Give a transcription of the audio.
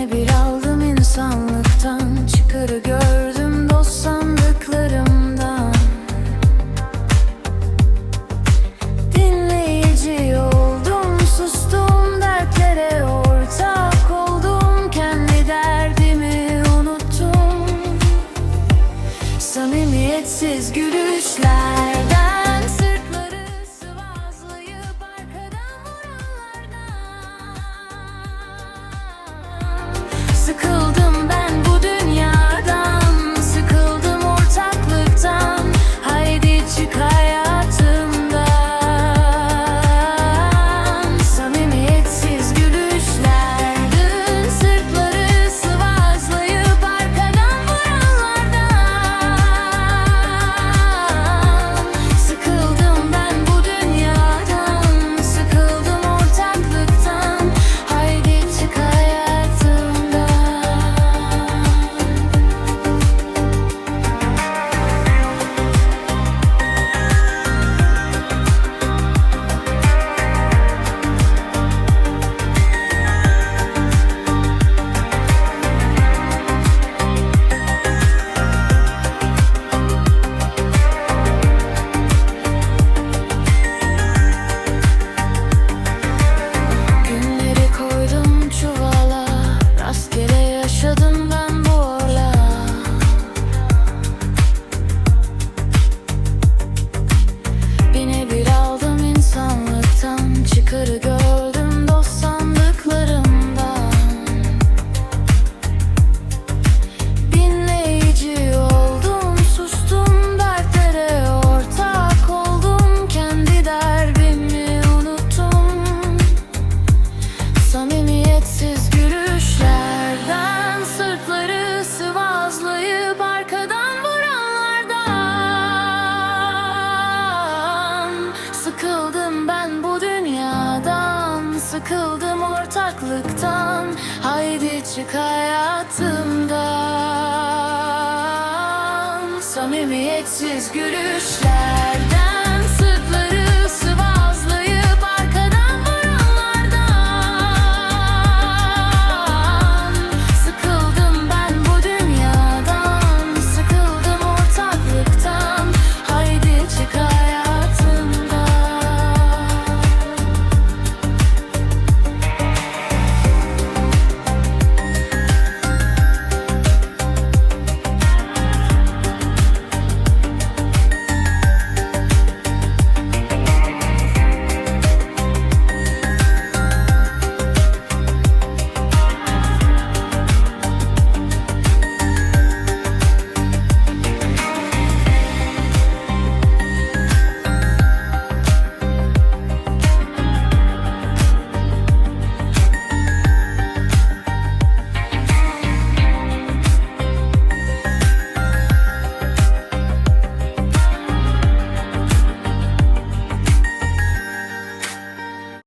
Bir aldım insanlıktan Çıkarı gördüm dost Dinleyici oldum sustum dertlere Ortak oldum kendi derdimi unuttum. Samimiyetsiz gülüşler Sıkıldım ortaklıktan. Haydi çık hayatımdan. Samimiyetsiz gülüşlerden